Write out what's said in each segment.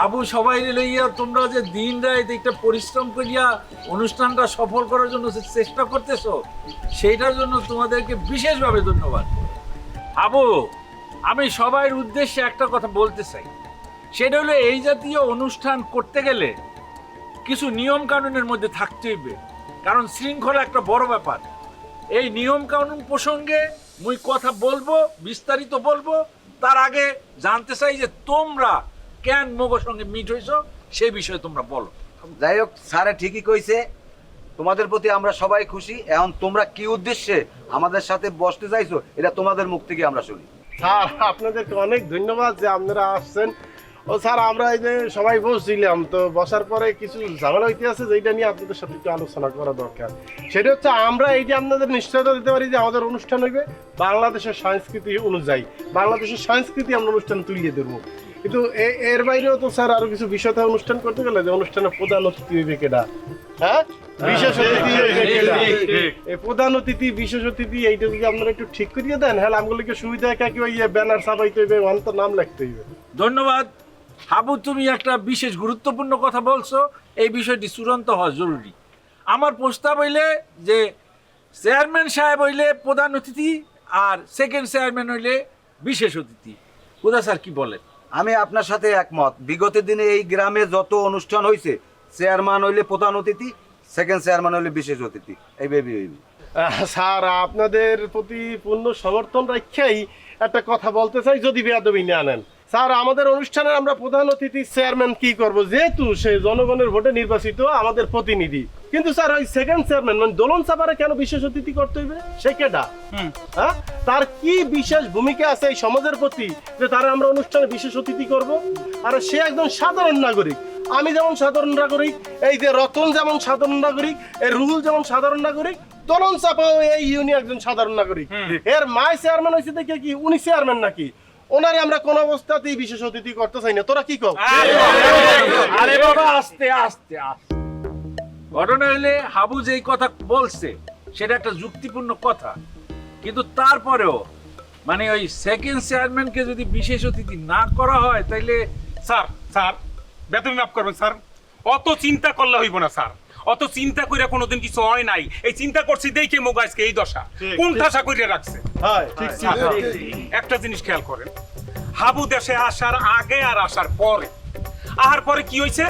আবু সবাই লইয়া, তোমরা যে দিন রাত একটা পরিশ্রম করিয়া অনুষ্ঠানটা সফল করার জন্য চেষ্টা করতেছ, সেইটার জন্য তোমাদেরকে বিশেষভাবে ধন্যবাদ। আবু আমি সবার উদ্দেশ্যে একটা কথা বলতে চাই। সেটা হলো এই জাতীয় অনুষ্ঠান করতে গেলে কিছু নিয়ম কানুনের মধ্যে থাকতে হইবে কারণ শৃঙ্খলা একটা বড় ব্যাপার। এই নিয়ম কানুন প্রসঙ্গে মুই কথা বলব, বিস্তারিত বলব, তার আগে জানতে চাই যে তোমরা কেন মোগোর সঙ্গে মিট হইছো সেই বিষয়ে তোমরা বলো। যাই হোক স্যারে ঠিকই কইছে তোমাদের প্রতি আমরা সবাই খুশি এখন তোমরা কি উদ্দেশ্যে আমাদের সাথে বসতে চাইছো এটা তোমাদের মুখ থেকে আমরা শুনি। স্যার আপনাদেরকে অনেক ধন্যবাদ যে আপনারা আসছেন। ও স্যার আমরা এই যে সবাই বসছিলাম তো বসার পরে কিছু ঝামেলা হইতে আছে যেটা নিয়ে আপনাদের সাথে একটু আলোচনা করা দরকার। সেটা হচ্ছে আমরা এই যে আপনাদের নিশ্চয়তা দিতে পারি যে আমাদের অনুষ্ঠান হইবে বাংলাদেশের সংস্কৃতি অনুযায়ী। বাংলাদেশের সংস্কৃতি আমরা অনুষ্ঠান তুলিয়ে দেবো কিন্তু এর বাইরেও তো স্যার আরও কিছু বিষয় থাকে অনুষ্ঠান করতে গেলে যে অনুষ্ঠানের প্রধান অতিথি হইবে কেডা? হ্যাঁ? বিশেষ অতিথি হইবে কেডা? এই প্রধান অতিথি বিশেষ অতিথি এইটা যদি আপনারা একটু ঠিক করিয়ে দেন হ্যাঁ আমগুলোকে সুবিধা একা ওই ব্যানার ছাপাইতে হইবে অন্তর নাম লিখতে হইবে। ধন্যবাদ। হাবু তুমি একটা বিশেষ গুরুত্বপূর্ণ কথা বলছো এই বিষয়টি চূড়ান্ত হওয়া জরুরি। আমার প্রস্তাব হইলে যে চেয়ারম্যান সাহেব হইলে প্রধান অতিথি আর সেকেন্ড চেয়ারম্যান হইলে বিশেষ অতিথি। কোথা স্যার কি বলেন? আমি আপনার সাথে একমত। বিগত দিনে এই গ্রামে যত অনুষ্ঠান হয়েছে চেয়ারম্যান হইলে প্রধান অতিথি সেকেন্ড চেয়ারম্যান হইলে বিশেষ অতিথি। এই বেবি হইবি স্যার, আপনাদের প্রতি পূর্ণ সমর্থন রাখাই একটা কথা বলতে চাই, যদি বেয়াদবি না আনেন স্যার, আমাদের অনুষ্ঠানে আমরা প্রধান অতিথি, চেয়ারম্যান কি করব? যেহেতু সে জনগণের ভোটে নির্বাচিত আমাদের প্রতিনিধি। কিন্তু স্যার ওই সেকেন্ড চেয়ারম্যান মানে দোলন সাপারে কেন বিশেষ অতিথি করতে হইবে? সে কেডা? হ্যাঁ? তার কি বিশেষ ভূমিকা আছে এই সমাজের প্রতি যে তারা আমরা অনুষ্ঠানে বিশেষ অতিথি করব? আর সে একজন সাধারণ নাগরিক। আমি যেমন সাধারণ নাগরিক এই যে রতন যেমন সাধারণ নাগরিক এই রুহুল যেমন সাধারণ নাগরিক দলন চাপাও এই ইউনি একজন সাধারণ নাগরিক। এর মাই চেয়ারম্যান হয়েছে দেখে কি উনি চেয়ারম্যান নাকি? ওনারে আমরা কোন অবস্থাতেই বিশেষ অতিথি করতে চাই না। তোরা কি কর আরে বাবা আস্তে আস্তে আস্তে। ঘটনা হইলে হাবু যেই কথা বলছে সেটা একটা যুক্তিপূর্ণ কথা। কিন্তু তারপরেও মানে ওই সেকেন্ড চেয়ারম্যানকে যদি বিশেষ অতিথি না করা হয় তাইলে স্যার স্যার বেতন মাফ করবেন স্যার। অত চিন্তা করলে হইব না স্যার। অত চিন্তা করে কোনোদিন কিছু হয় নাই। এই চিন্তা করছি দেখে মোগ আজকে এই দশা। কোন ঠাসা কইরা রাখছে? হয় ঠিক স্যার, একটা জিনিস খেয়াল করেন। হাবু দেশে আসার আগে আর আসার পরে। আহার পরে কি হয়েছে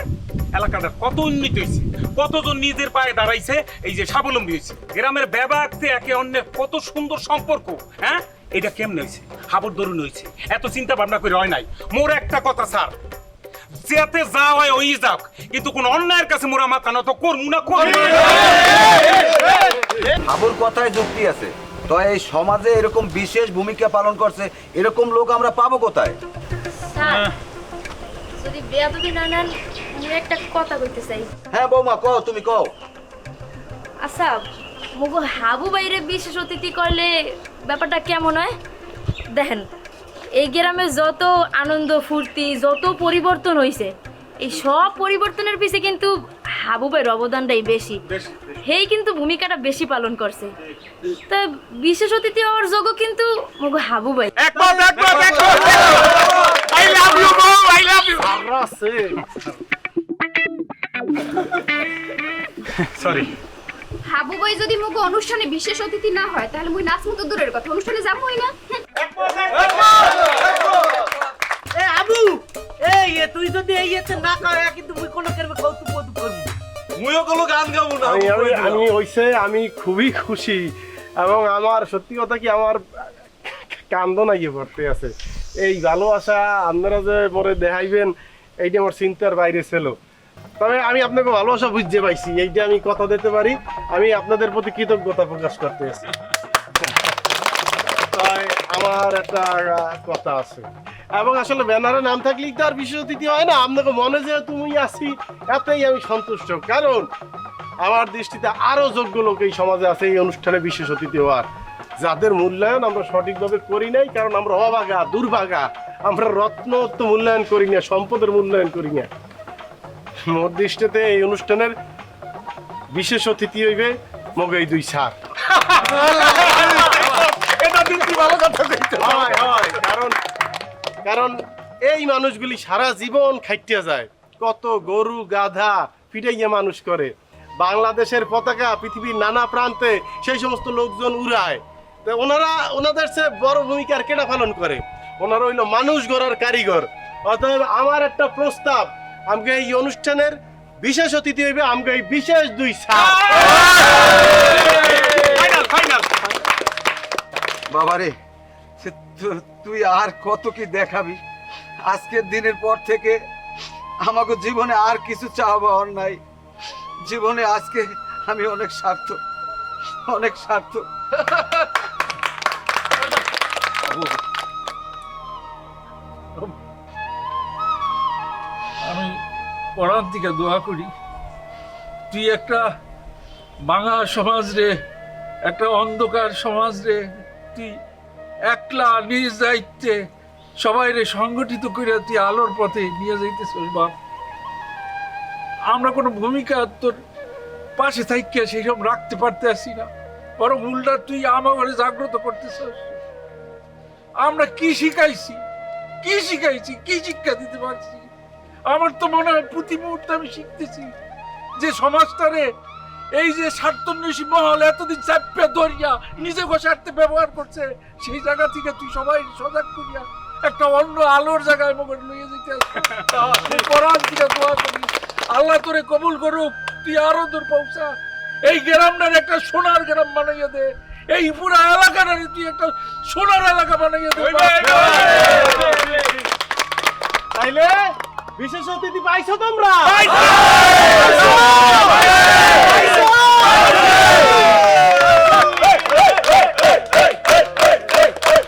এলাকাটা কত উন্নীত হয়েছে কতজন নিজের পায়ে দাঁড়াইছে এই যে স্বাবলম্বী হয়েছে। গ্রামের ব্যবাক্তে একে অন্যের কত সুন্দর সম্পর্ক হ্যাঁ? এটা কেমনে হয়েছে? হাবুর দরুন হয়েছে। এত চিন্তা ভাবনা করে হয় নাই। মোর একটা কথা স্যার। যেতে যা হয় ওই যাক কিন্তু কোন অন্যায়ের কাছে মোরা মাথা নত করমু না করমু না। হাবুর কথায় যুক্তি আছে। তো এই সমাজে এরকম বিশেষ ভূমিকা পালন করছে এরকম লোক আমরা পাবো কোথায়? স্যার যদি বেয়াদবি না নেন আমি একটা কথা কইতে চাই। হ্যাঁ বৌমা কও তুমি কও। আচ্ছা মুগো হাবু বাইরে বিশেষ অতিথি করলে ব্যাপারটা কেমন হয়? দেখেন এই গ্রামে যত আনন্দ ফুর্তি যত পরিবর্তন হয়েছে এই সব পরিবর্তনের পিছে কিন্তু হাবু ভাইয়ের অবদানটাই বেশি। হেই কিন্তু ভূমিকাটা বেশি পালন করছে। তা বিশেষ অতিথি হওয়ার যোগ্য কিন্তু মুগো হাবু ভাই। একবার একবার আই লাভ ইউ বউ সরি হাবু ভাই যদি মুখ অনুষ্ঠানে বিশেষ অতিথি না হয় তাহলে মুই নাচ মতো দূরের কথা। অনুষ্ঠানে যাবোই না। এ আবু এই এ তুই যদি এই এতে না করে কিন্তু মুই কোনো কেরবে কৌতুক কৌতুক করবি মুইও কোনো গান গাবো না আমি আমি আমি হইছে আমি খুবই খুশি। এবং আমার সত্যি কথা কি আমার কান্দন আইয়ে পড়তে আছে। এই ভালোবাসা আপনারা যে পরে দেখাইবেন এইটা আমার চিন্তার বাইরে ছিল। তবে আমি আপনাকে ভালোবাসা বুঝতে পাইছি, এইটা আমি কথা দিতে পারি। আমি আপনাদের প্রতি কৃতজ্ঞতা প্রকাশ করতে আছি। আমার একটা কথা আছে। এবং আসলে ব্যানারে নাম থাকলেই তো আর বিশেষ অতিথি হয় না। আপনাকে মনে যে তুমি আসি এতেই আমি সন্তুষ্ট। কারণ আমার দৃষ্টিতে আরও যোগ্য লোক এই সমাজে আছে, এই অনুষ্ঠানে বিশেষ অতিথি হওয়ার। যাদের মূল্যায়ন আমরা সঠিকভাবে করি নাই, কারণ আমরা অবাগা, দুর্ভাগা। আমরা রত্ন মূল্যায়ন করি না, সম্পদের মূল্যায়ন করি না। মোর দৃষ্টিতে এই অনুষ্ঠানের বিশেষ অতিথি হইবে মগে এই দুই সার এটা কিন্তু ভালো কথা কইছো হয় হয় কারণ কারণ এই মানুষগুলি সারা জীবন খাইটিয়া যায়। কত গরু গাধা ফিটাইয়া মানুষ করে। বাংলাদেশের পতাকা পৃথিবীর নানা প্রান্তে সেই সমস্ত লোকজন উড়ায়। তো ওনারা ওনাদের চেয়ে বড় ভূমিকার কেটা পালন করে। ওনারা হইল মানুষ গড়ার কারিগর। অতএব আমার একটা প্রস্তাব আমাকে এই অনুষ্ঠানের বিশেষ অতিথি হইবে আমাকে এই বিশেষ দুই বাবারে তুই আর কত কি দেখাবি? আজকের দিনের পর থেকে আমাকে জীবনে আর কিছু চাওয়া নাই। জীবনে আজকে আমি অনেক স্বার্থ অনেক স্বার্থ পড়ার দিকে দোয়া করি। তুই একটা বাঙা সমাজ রে, একটা অন্ধকার সমাজ রে, তুই একলা নিজ দায়িত্বে সবাই রে সংগঠিত করে তুই আলোর পথে নিয়ে যাইতেছিস বাপ। আমরা কোনো ভূমিকা তোর পাশে থাকিয়া সেই সব রাখতে পারতে আসি না। বরং উল্টা তুই আমার জাগ্রত করতেছিস। আমরা কি শিখাইছি? কি শিখাইছি? কি শিক্ষা দিতে পারছি? আমার তো মনে হয় প্রতি মুহূর্তে আমি শিখতেছি যে সমাজটারে এই যে স্বার্থন্বেষী মহল এতদিন চাপিয়া ধরিয়া নিজে স্বার্থে ব্যবহার করছে, সেই জায়গা থেকে তুই সবাই সজাগ করিয়া একটা অন্য আলোর জায়গায় মগর লইয়ে যেতে। পরাণ থেকে দোয়া করিস। আল্লাহ তোরে কবুল করুক, তুই আরও দূর পৌঁছা। এই গ্রামটার একটা সোনার গ্রাম বানাইয়া দে। এই পুরা এলাকাটারে তুই একটা সোনার এলাকা বানাইয়া দে। বিশেষ অতিথি পাইছো তোমরা?